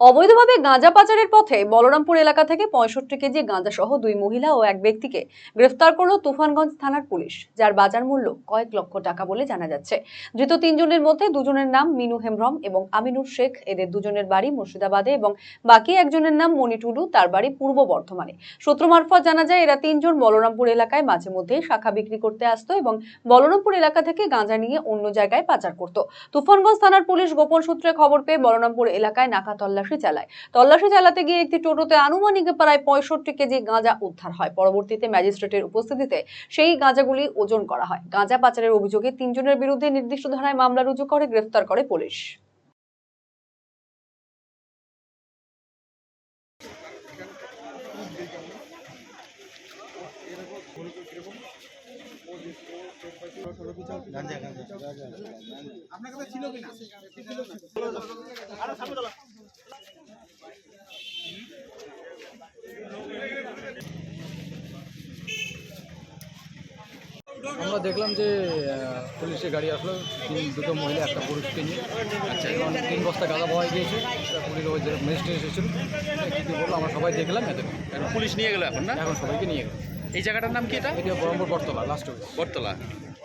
অবৈধভাবে গাঁজা পাচারের পথে বলরামপুর এলাকা থেকে পঁয়ষট্টি কেজি গাঁজা সহ দুই মহিলা ও এক ব্যক্তিকে গ্রেফতার করল তুফানগঞ্জ থানার পুলিশ, যার বাজার মূল্য কয়েক লক্ষ টাকা বলে জানা যাচ্ছে। ধৃত তিনজনের মধ্যে দুজনের নাম মিনু হেমব্রম এবং আমিনুর শেখ। এদের দুজনের বাড়ি মুর্শিদাবাদে এবং বাকি একজনের নাম মণি টুডু তার বাড়ি পূর্ব বর্ধমানে। সূত্র মারফত জানা যায়, এরা তিনজন বলরামপুর এলাকায় মাঝে মধ্যে শাখা বিক্রি করতে আসতো এবং বলরামপুর এলাকা থেকে গাঁজা নিয়ে অন্য জায়গায় পাচার করত। তুফানগঞ্জ থানার পুলিশ গোপন সূত্রে খবর পেয়ে বলরামপুর এলাকায় নাকা তল্লাশি চালায়। তল্লাশি চালাতে গিয়ে একটি টোটোতে আনুমানিক প্রায় পঁয়ষট্টি কেজি গাঁজা উদ্ধার হয়। পরবর্তীতে ম্যাজিস্ট্রেটের উপস্থিতিতে সেই গাঁজাগুলি ওজন করা হয়। গাঁজা পাচারের অভিযোগে তিনজনের বিরুদ্ধে নির্দিষ্ট ধারায় মামলা রুজু করে, গ্রেফতার করে পুলিশ। আপনার কাছে ছিল কিনা? আমরা দেখলাম যে পুলিশের গাড়ি আসলো তিন দুটো মহিলা একটা পুরুষকে নিয়ে। আচ্ছা এবং তিন বস্তা গাঁদা পাওয়া গিয়েছে। পুলিশের পুলিশ ওই ম্যাজিস্ট্রেট এসেছিল। কী কী বলল আমরা সবাই দেখলাম এদের পুলিশ নিয়ে গেলো এখন না? এখন সবাইকে নিয়ে গেল। এই জায়গাটার নাম কি এটা? এটা বরম্বর বটতলা লাস্ট অফিস বটতলা।